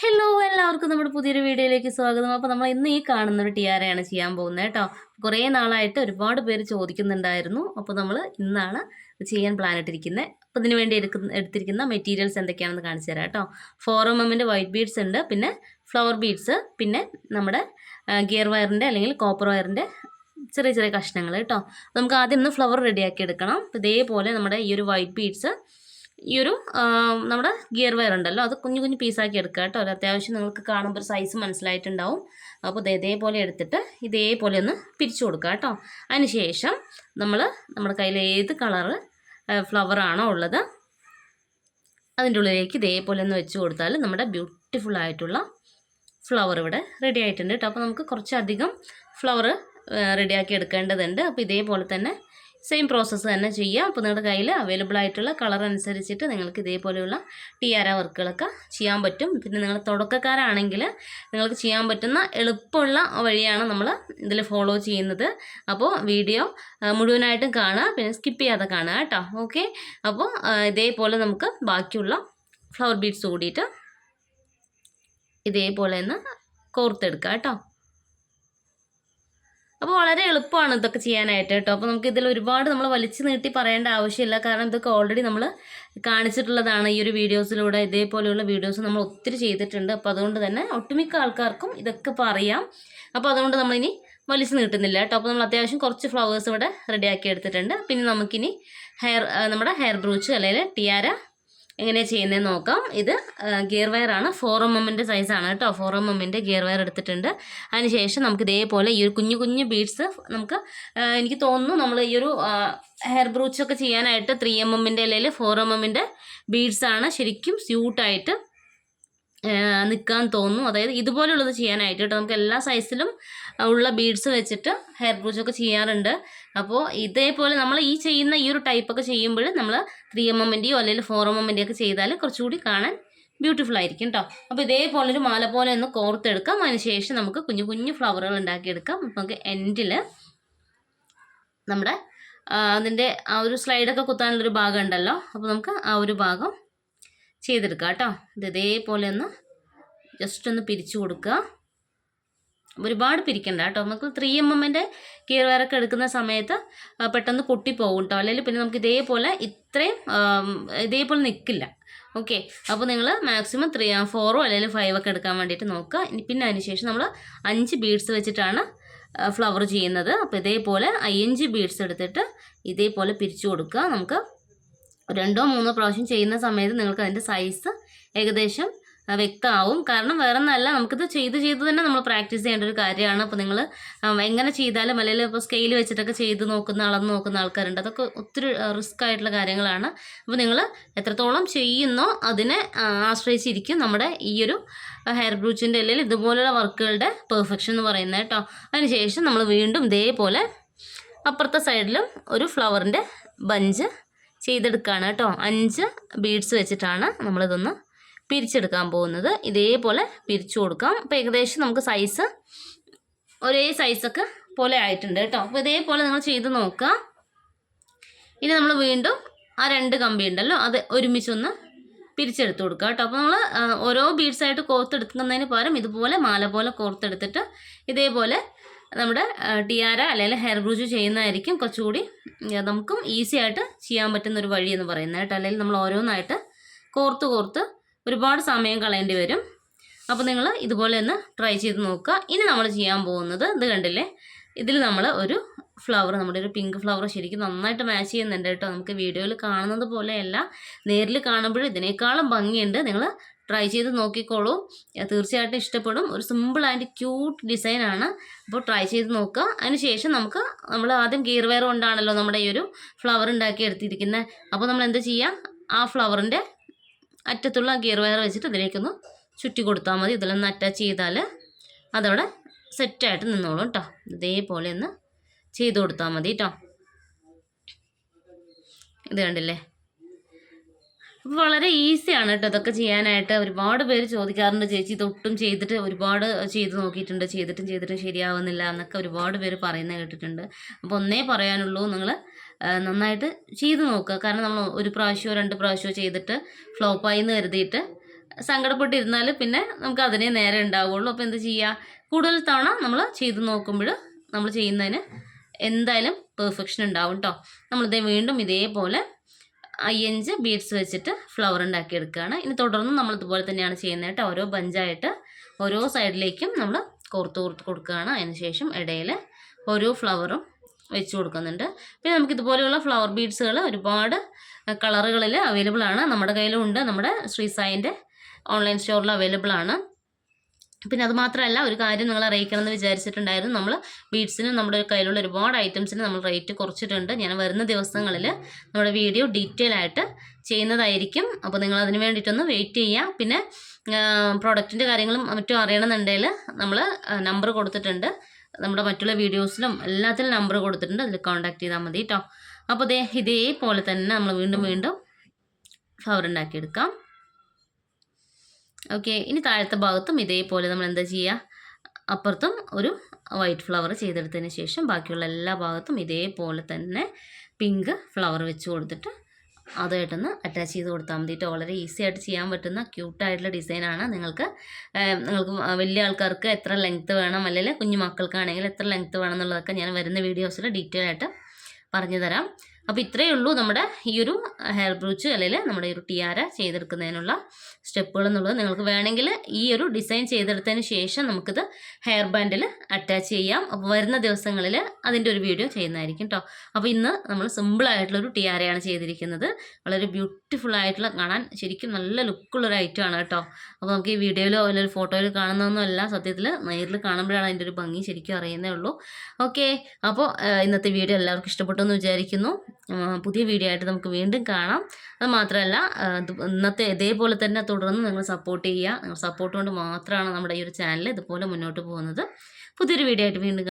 Hello എല്ലാവർക്കും നമ്മുടെ പുതിയൊരു വീഡിയോയിലേക്ക് സ്വാഗതം. അപ്പോൾ നമ്മൾ ഇന്ന് ഈ കാണുന്ന ഒരു ടിയാരയാണ് ചെയ്യാൻ പോകുന്നത് കേട്ടോ. കുറേ നാളായിട്ട് ഒരുപാട് പേര് ചോദിക്കുന്നുണ്ടായിരുന്നു. അപ്പോൾ നമ്മൾ ഇന്നാണ് ചെയ്യാൻ പ്ലാൻ ഇട്ടിരിക്കുന്നത് അപ്പോൾ ഇതിന് വേണ്ടി എടുക്കുന്ന എടുത്തിരിക്കുന്ന മെറ്റീരിയൽസ് എന്തൊക്കെയാണെന്ന് കാണിച്ചു തരാം കേട്ടോ. ഫോർ വൈറ്റ് ബീഡ്സ് ഉണ്ട്. പിന്നെ ഫ്ലവർ ബീഡ്സ് പിന്നെ നമ്മുടെ ഗിയർ വയറിന്റെ അല്ലെങ്കിൽ കോപ്പർ വയറിന്റെ ചെറിയ ചെറിയ കഷ്ണങ്ങൾ കേട്ടോ. നമുക്ക് ആദ്യം ഒന്ന് ഫ്ലവർ റെഡിയാക്കി എടുക്കണം. ഇതേപോലെ നമ്മുടെ ഈ ഒരു വൈറ്റ് ബീഡ്സ് ഈ ഒരു നമ്മുടെ ഗിയർ വയർ ഉണ്ടല്ലോ അത് കുഞ്ഞു കുഞ്ഞു പീസാക്കി എടുക്കുക കേട്ടോ. അത്യാവശ്യം നിങ്ങൾക്ക് കാണുമ്പോൾ ഒരു സൈസ് മനസ്സിലായിട്ടുണ്ടാവും. അപ്പോൾ ഇത് ഇതേപോലെ എടുത്തിട്ട് ഇതേപോലെ ഒന്ന് പിരിച്ചു കൊടുക്കുക കേട്ടോ. അതിനുശേഷം നമ്മൾ നമ്മുടെ കയ്യിൽ ഏത് കളറ് ഫ്ലവർ ആണോ ഉള്ളത് അതിന്റെ ഉള്ളിലേക്ക് ഇതേപോലെ ഒന്ന് വെച്ച് കൊടുത്താൽ നമ്മുടെ ബ്യൂട്ടിഫുൾ ആയിട്ടുള്ള ഫ്ലവർ ഇവിടെ റെഡി ആയിട്ടുണ്ട് കേട്ടോ. അപ്പോൾ നമുക്ക് കുറച്ചധികം ഫ്ലവർ റെഡിയാക്കി എടുക്കേണ്ടതുണ്ട്. അപ്പോൾ ഇതേപോലെ തന്നെ സെയിം പ്രോസസ്സ് തന്നെ ചെയ്യുക. അപ്പോൾ നിങ്ങളുടെ കയ്യിൽ അവൈലബിൾ ആയിട്ടുള്ള കളർ അനുസരിച്ചിട്ട് നിങ്ങൾക്ക് ഇതേപോലെയുള്ള ടിയാര വർക്കുകളൊക്കെ ചെയ്യാൻ പറ്റും. പിന്നെ നിങ്ങൾ തുടക്കക്കാരാണെങ്കിൽ നിങ്ങൾക്ക് ചെയ്യാൻ പറ്റുന്ന എളുപ്പമുള്ള വഴിയാണ് നമ്മൾ ഇതിൽ ഫോളോ ചെയ്യുന്നത്. അപ്പോൾ വീഡിയോ മുഴുവനായിട്ടും കാണുക. പിന്നെ സ്കിപ്പ് ചെയ്യാതെ കാണുക കേട്ടോ. ഓക്കെ അപ്പോൾ ഇതേപോലെ നമുക്ക് ബാക്കിയുള്ള ഫ്ലവർ ബീഡ്സ് കൂടിയിട്ട് ഇതേപോലെ ഒന്ന് കോർത്തെടുക്കുക കേട്ടോ. അപ്പോൾ വളരെ എളുപ്പമാണ് ഇതൊക്കെ ചെയ്യാനായിട്ട് കേട്ടോ. അപ്പോൾ നമുക്ക് ഇതിൽ ഒരുപാട് നമ്മൾ വലിച്ചു നീട്ടി പറയേണ്ട ആവശ്യമില്ല. കാരണം ഇതൊക്കെ ഓൾറെഡി നമ്മൾ കാണിച്ചിട്ടുള്ളതാണ്. ഈ ഒരു വീഡിയോസിലൂടെ ഇതേപോലെയുള്ള വീഡിയോസ് നമ്മൾ ഒത്തിരി ചെയ്തിട്ടുണ്ട്. അപ്പോൾ അതുകൊണ്ട് തന്നെ ഒട്ടുമിക്ക ആൾക്കാർക്കും ഇതൊക്കെ പറയാം അപ്പോൾ അതുകൊണ്ട് നമ്മളിനി വലിച്ചു നീട്ടുന്നില്ല കേട്ടോ. അപ്പോൾ നമ്മൾ അത്യാവശ്യം കുറച്ച് ഫ്ലവേഴ്സ് ഇവിടെ റെഡിയാക്കി എടുത്തിട്ടുണ്ട്. പിന്നെ നമുക്കിനി ഹെയർ നമ്മുടെ ഹെയർ ബ്രൂച്ച് അല്ലെങ്കിൽ ടിയാര എങ്ങനെയാണ് ചെയ്യുന്നതെന്ന് നോക്കാം. ഇത് ഗിയർ വയറാണ് ഫോർ എം എമ്മിന്റെ സൈസാണ് കേട്ടോ. ഫോർ എം എമ്മിന്റെ ഗിയർ വയർ എടുത്തിട്ടുണ്ട്. അതിനുശേഷം നമുക്ക് ഇതേപോലെ ഈ ഒരു കുഞ്ഞു കുഞ്ഞു ബീഡ്സ് നമുക്ക് എനിക്ക് തോന്നുന്നു നമ്മൾ ഈ ഒരു ഹെയർ ബ്രൂച്ചൊക്കെ ചെയ്യാനായിട്ട് ത്രീ എം എമ്മിന്റെ അല്ലെങ്കിൽ ഫോർ എം എമ്മിന്റെ ബീഡ്സാണ് ശരിക്കും സ്യൂട്ടായിട്ട് നിൽക്കാൻ തോന്നും അതായത് ഇതുപോലുള്ളത് ചെയ്യാനായിട്ട് കേട്ടോ. നമുക്ക് എല്ലാ സൈസിലും ഉള്ള ബീഡ്സ് വെച്ചിട്ട് ഹെയർ ബ്രൂച്ചൊക്കെ ചെയ്യാറുണ്ട്. അപ്പോൾ ഇതേപോലെ നമ്മൾ ഈ ചെയ്യുന്ന ഈ ഒരു ടൈപ്പൊക്കെ ചെയ്യുമ്പോൾ നമ്മൾ ത്രീ എം എമ്മിന്റെയോ അല്ലെങ്കിൽ ഫോർ എം എമ്മിന്റെയോ ഒക്കെ ചെയ്താൽ കുറച്ചുകൂടി കാണാൻ ബ്യൂട്ടിഫുൾ ആയിരിക്കും കേട്ടോ അപ്പോൾ ഇതേപോലെ ഒരു മാല പോലെ ഒന്ന് കോർത്തെടുക്കാം. അതിനുശേഷം നമുക്ക് കുഞ്ഞു കുഞ്ഞു ഫ്ലവറുകൾ ഉണ്ടാക്കിയെടുക്കാം. നമുക്ക് എൻഡിൽ നമ്മുടെ അതിന്റെ ആ ഒരു സ്ലൈഡൊക്കെ കുത്താനുള്ളൊരു ഭാഗം ഉണ്ടല്ലോ. അപ്പോൾ നമുക്ക് ആ ഒരു ഭാഗം ചെയ്തെടുക്കാം കേട്ടോ. ഇത് ഇതേപോലെ ഒന്ന് ജസ്റ്റ് ഒന്ന് പിരിച്ചു കൊടുക്കുക ഒരുപാട് പിരിക്കണ്ട കേട്ടോ. നമുക്ക് ത്രീ എം എമ്മിന്റെ ഗിയർ വയറൊക്കെ എടുക്കുന്ന സമയത്ത് പെട്ടെന്ന് പൊട്ടിപ്പോകും കേട്ടോ. അല്ലെങ്കിൽ പിന്നെ നമുക്ക് ഇതേപോലെ ഇത്രയും ഇതേപോലെ നിൽക്കില്ല ഓക്കെ അപ്പോൾ നിങ്ങൾ മാക്സിമം ത്രീ ഫോറോ അല്ലെങ്കിൽ ഫൈവ് ഒക്കെ എടുക്കാൻ വേണ്ടിയിട്ട് നോക്കുക പിന്നെ അതിനുശേഷം നമ്മൾ അഞ്ച് ബീഡ്സ് വെച്ചിട്ടാണ് ഫ്ലവർ ചെയ്യുന്നത്. അപ്പോൾ ഇതേപോലെ അയ്യഞ്ച് ബീഡ്സ് എടുത്തിട്ട് ഇതേപോലെ പിരിച്ചു കൊടുക്കുക നമുക്ക് രണ്ടോ മൂന്നോ പ്രാവശ്യം ചെയ്യുന്ന സമയത്ത് നിങ്ങൾക്ക് അതിന്റെ സൈസ് ഏകദേശം വ്യക്തമാവും. കാരണം വേറെ ഒന്നല്ല നമുക്കിത് ചെയ്ത് ചെയ്ത് തന്നെ നമ്മൾ പ്രാക്ടീസ് ചെയ്യേണ്ട ഒരു കാര്യമാണ്. അപ്പോൾ നിങ്ങൾ എങ്ങനെ ചെയ്താലും അല്ലെങ്കിൽ ഇപ്പോൾ സ്കെയിൽ വെച്ചിട്ടൊക്കെ ചെയ്ത് നോക്കുന്ന അളന്ന് നോക്കുന്ന ആൾക്കാരുണ്ട്. അതൊക്കെ ഒത്തിരി റിസ്ക് ആയിട്ടുള്ള കാര്യങ്ങളാണ്. അപ്പോൾ നിങ്ങൾ എത്രത്തോളം ചെയ്യുന്നോ അതിനെ ആശ്രയിച്ചിരിക്കും നമ്മുടെ ഈ ഒരു ഹെയർ ബ്രൂച്ചിന്റെ അല്ലെങ്കിൽ ഇതുപോലുള്ള വർക്കുകളുടെ പെർഫെക്ഷൻ എന്ന് പറയുന്നത് കേട്ടോ. അതിനുശേഷം നമ്മൾ വീണ്ടും ഇതേപോലെ അപ്പുറത്തെ സൈഡിലും ഒരു ഫ്ലവറിന്റെ ബഞ്ച് ചെയ്തെടുക്കുകയാണ് കേട്ടോ. അഞ്ച് ബീഡ്സ് വെച്ചിട്ടാണ് നമ്മളിതൊന്ന് പിരിച്ചെടുക്കാൻ പോകുന്നത്. ഇതേപോലെ പിരിച്ചു കൊടുക്കാം. അപ്പോൾ ഏകദേശം നമുക്ക് സൈസ് ഒരേ സൈസൊക്കെ പോലെ ആയിട്ടുണ്ട് കേട്ടോ. അപ്പോൾ ഇതേപോലെ നിങ്ങൾ ചെയ്ത് നോക്കുക. ഇനി നമ്മൾ വീണ്ടും ആ രണ്ട് കമ്പി ഉണ്ടല്ലോ അത് ഒരുമിച്ചൊന്ന് പിരിച്ചെടുത്ത് കൊടുക്കുക കേട്ടോ. അപ്പോൾ നമ്മൾ ഓരോ ബീഡ്സായിട്ട് കോർത്തെടുക്കുന്നതിന് പകരം ഇതുപോലെ മാല പോലെ കോർത്തെടുത്തിട്ട് ഇതേപോലെ നമ്മുടെ ടിയാര അല്ലെങ്കിൽ ഹെയർ ബ്രൂച്ച് ചെയ്യുന്നതായിരിക്കും കുറച്ചുകൂടി നമുക്കും ഈസി ആയിട്ട് ചെയ്യാൻ പറ്റുന്ന ഒരു വഴി എന്ന് പറയുന്നത് കേട്ടോ. അല്ലെങ്കിൽ നമ്മൾ ഓരോന്നായിട്ട് കോർത്ത് കോർത്ത് ഒരുപാട് സമയം കളയേണ്ടി വരും. അപ്പോൾ നിങ്ങൾ ഇതുപോലെ ഒന്ന് ട്രൈ ചെയ്ത് നോക്കുക. ഇനി നമ്മൾ ചെയ്യാൻ പോകുന്നത് ഇത് കണ്ടില്ലേ? ഇതിൽ നമ്മൾ ഒരു ഫ്ലവർ നമ്മുടെ ഒരു പിങ്ക് ഫ്ലവർ ശരിക്കും നന്നായിട്ട് മാച്ച് ചെയ്യുന്നുണ്ട് കേട്ടോ. നമുക്ക് വീഡിയോയിൽ കാണുന്നത് പോലെയല്ല. നേരിൽ കാണുമ്പോൾ ഇതിനേക്കാളും ഭംഗിയുണ്ട്. നിങ്ങൾ ട്രൈ ചെയ്ത് നോക്കിക്കോളൂ. തീർച്ചയായിട്ടും ഇഷ്ടപ്പെടും. ഒരു സിമ്പിൾ ആൻഡ് ക്യൂട്ട് ഡിസൈൻ ആണ്. അപ്പോൾ ട്രൈ ചെയ്ത് നോക്കുക. അതിനുശേഷം നമുക്ക് നമ്മൾ ആദ്യം ഗീർവെയർ വെയർ കൊണ്ടാണല്ലോ നമ്മുടെ ഈ ഒരു ഫ്ലവർ ഉണ്ടാക്കി എടുത്തിരിക്കുന്നത് അപ്പോൾ നമ്മൾ എന്ത് ചെയ്യാം? ആ ഫ്ലവറിന്റെ അറ്റത്തുള്ള ഗിയർ വയർ വെച്ചിട്ട് ഇതിലേക്കൊന്ന് ചുറ്റി കൊടുത്താൽ മതി. ഇതിലൊന്ന് അറ്റാച്ച് ചെയ്താൽ അതവിടെ സെറ്റായിട്ട് നിന്നോളും കേട്ടോ ഇതേപോലെ ഒന്ന് ചെയ്ത് കൊടുത്താൽ മതി കേട്ടോ ഇത് കണ്ടില്ലേ? അപ്പോൾ വളരെ ഈസിയാണ് കേട്ടോ ഇതൊക്കെ ചെയ്യാനായിട്ട്. ഒരുപാട് പേര് ചോദിക്കാറുണ്ട് ചേച്ചി ഇതൊട്ടും ചെയ്തിട്ട് ഒരുപാട് ചെയ്ത് നോക്കിയിട്ടുണ്ട് ചെയ്തിട്ടും ചെയ്തിട്ടും ശരിയാവുന്നില്ല എന്നൊക്കെ ഒരുപാട് പേര് പറയുന്നത് കേട്ടിട്ടുണ്ട്. അപ്പോൾ ഒന്നേ പറയാനുള്ളൂ നിങ്ങൾ നന്നായിട്ട് ചെയ്ത് നോക്കുക കാരണം നമ്മൾ ഒരു പ്രാവശ്യമോ രണ്ട് പ്രാവശ്യമോ ചെയ്തിട്ട് ഫ്ലോപ്പായി എന്ന് കരുതിയിട്ട് സങ്കടപ്പെട്ടിരുന്നാൽ പിന്നെ നമുക്ക് അതിനെ നേരെ ഉണ്ടാവുള്ളൂ. അപ്പോൾ എന്ത് ചെയ്യുക കൂടുതൽ തവണ നമ്മൾ ചെയ്ത് നോക്കുമ്പോൾ നമ്മൾ ചെയ്യുന്നതിന് എന്തായാലും പെർഫെക്ഷൻ ഉണ്ടാവും കേട്ടോ നമ്മളിതേ വീണ്ടും ഇതേപോലെ അയ്യഞ്ച് ബീഡ്സ് വെച്ചിട്ട് ഫ്ലവർ ഉണ്ടാക്കിയെടുക്കുകയാണ്. ഇനി തുടർന്ന് നമ്മൾ ഇതുപോലെ തന്നെയാണ് ചെയ്യുന്നത് കേട്ടോ. ഓരോ ബഞ്ചായിട്ട് ഓരോ സൈഡിലേക്കും നമ്മൾ കോർത്ത് കോർത്ത് കൊടുക്കുകയാണ്. അതിന് ശേഷം ഇടയിൽ ഓരോ ഫ്ലവറും വെച്ച് കൊടുക്കുന്നുണ്ട്. പിന്നെ നമുക്ക് ഇതുപോലെയുള്ള ഫ്ലവർ ബീഡ്സുകൾ ഒരുപാട് കളറുകളിൽ അവൈലബിൾ ആണ്. നമ്മുടെ കയ്യിലും ഉണ്ട്. നമ്മുടെ ശ്രീസായിന്റെ ഓൺലൈൻ സ്റ്റോറിൽ അവൈലബിൾ ആണ്. പിന്നെ അത് മാത്രമല്ല ഒരു കാര്യം നിങ്ങൾ അറിയിക്കണം എന്ന് വിചാരിച്ചിട്ടുണ്ടായിരുന്നു. നമ്മൾ ബീഡ്സിന് നമ്മുടെ കയ്യിലുള്ള ഒരുപാട് ഐറ്റംസിന് നമ്മൾ റേറ്റ് കുറച്ചിട്ടുണ്ട്. ഞാൻ വരുന്ന ദിവസങ്ങളിൽ നമ്മുടെ വീഡിയോ ഡീറ്റെയിൽ ആയിട്ട് ചെയ്യുന്നതായിരിക്കും. അപ്പോൾ നിങ്ങൾ അതിന് വേണ്ടിയിട്ടൊന്ന് വെയിറ്റ് ചെയ്യുക. പിന്നെ പ്രോഡക്റ്റിന്റെ കാര്യങ്ങളും മറ്റും അറിയണമെന്നുണ്ടെങ്കിൽ നമ്മൾ നമ്പർ കൊടുത്തിട്ടുണ്ട്. നമ്മുടെ മറ്റുള്ള വീഡിയോസിലും എല്ലാത്തിലും നമ്പർ കൊടുത്തിട്ടുണ്ട്. അതിൽ കോൺടാക്ട് ചെയ്താൽ മതി കേട്ടോ. അപ്പോൾ ഇതേ ഇതേപോലെ തന്നെ നമ്മൾ വീണ്ടും വീണ്ടും ഫ്ലവർ ഉണ്ടാക്കിയെടുക്കാം ഓക്കെ ഇനി താഴത്തെ ഭാഗത്തും ഇതേപോലെ നമ്മൾ എന്താ ചെയ്യുക അപ്പുറത്തും ഒരു വൈറ്റ് ഫ്ലവർ ചെയ്തെടുത്തതിന് ശേഷം ബാക്കിയുള്ള എല്ലാ ഭാഗത്തും ഇതേപോലെ തന്നെ പിങ്ക് ഫ്ലവർ വെച്ച് കൊടുത്തിട്ട് അതുമായിട്ടൊന്ന് അറ്റാച്ച് ചെയ്ത് കൊടുത്താൽ മതി. കേട്ടോ വളരെ ഈസി ആയിട്ട് ചെയ്യാൻ പറ്റുന്ന ക്യൂട്ടായിട്ടുള്ള ഡിസൈനാണ് നിങ്ങൾക്ക് നിങ്ങൾക്ക് വലിയ ആൾക്കാർക്ക് എത്ര ലെങ്ത്ത് വേണം അല്ലെങ്കിൽ കുഞ്ഞു മക്കൾക്കാണെങ്കിൽ എത്ര ലെങ്ത്ത് വേണം എന്നുള്ളതൊക്കെ ഞാൻ വരുന്ന വീഡിയോസിൽ ഡീറ്റെയിൽ ആയിട്ട് പറഞ്ഞു തരാം അപ്പോൾ ഇത്രയേ ഉള്ളൂ നമ്മുടെ ഈ ഒരു ഹെയർ ബ്രൂച്ച് അല്ലെങ്കിൽ നമ്മുടെ ഈ ഒരു ടിയാര ചെയ്തെടുക്കുന്നതിനുള്ള സ്റ്റെപ്പുകൾ എന്നുള്ളത്. നിങ്ങൾക്ക് വേണമെങ്കിൽ ഈ ഒരു ഡിസൈൻ ചെയ്തെടുത്തതിന് ശേഷം നമുക്കിത് ഹെയർ ബാൻഡിൽ അറ്റാച്ച് ചെയ്യാം. അപ്പോൾ വരുന്ന ദിവസങ്ങളിൽ അതിന്റെ ഒരു വീഡിയോ ചെയ്യുന്നതായിരിക്കും കേട്ടോ അപ്പോൾ ഇന്ന് നമ്മൾ സിമ്പിളായിട്ടുള്ളൊരു ടിയാരയാണ് ചെയ്തിരിക്കുന്നത്. വളരെ ബ്യൂട്ടിഫുൾ ആയിട്ടുള്ള കാണാൻ ശരിക്കും നല്ല ലുക്കുള്ളൊരു ആണ് കേട്ടോ അപ്പോൾ നമുക്ക് ഈ വീഡിയോയിലോ അല്ലെങ്കിൽ ഫോട്ടോയിലോ കാണുന്നതൊന്നുമല്ല സത്യത്തിൽ നേരിൽ കാണുമ്പോഴാണ് അതിന്റെ ഒരു ഭംഗി ശരിക്കും അറിയുന്നേ ഉള്ളൂ. ഓക്കെ അപ്പോൾ ഇന്നത്തെ വീഡിയോ എല്ലാവർക്കും ഇഷ്ടപ്പെട്ടു എന്ന് വിചാരിക്കുന്നു. പുതിയ വീഡിയോ ആയിട്ട് നമുക്ക് വീണ്ടും കാണാം. അത് മാത്രമല്ല ഇന്നത്തെ ഇതേപോലെ തന്നെ തുടർന്ന് നിങ്ങൾ സപ്പോർട്ട് ചെയ്യുക. നിങ്ങൾ സപ്പോർട്ട് കൊണ്ട് മാത്രമാണ് നമ്മുടെ ഈ ഒരു ചാനൽ ഇതുപോലെ മുന്നോട്ട് പോകുന്നത്. പുതിയൊരു വീഡിയോ ആയിട്ട് വീണ്ടും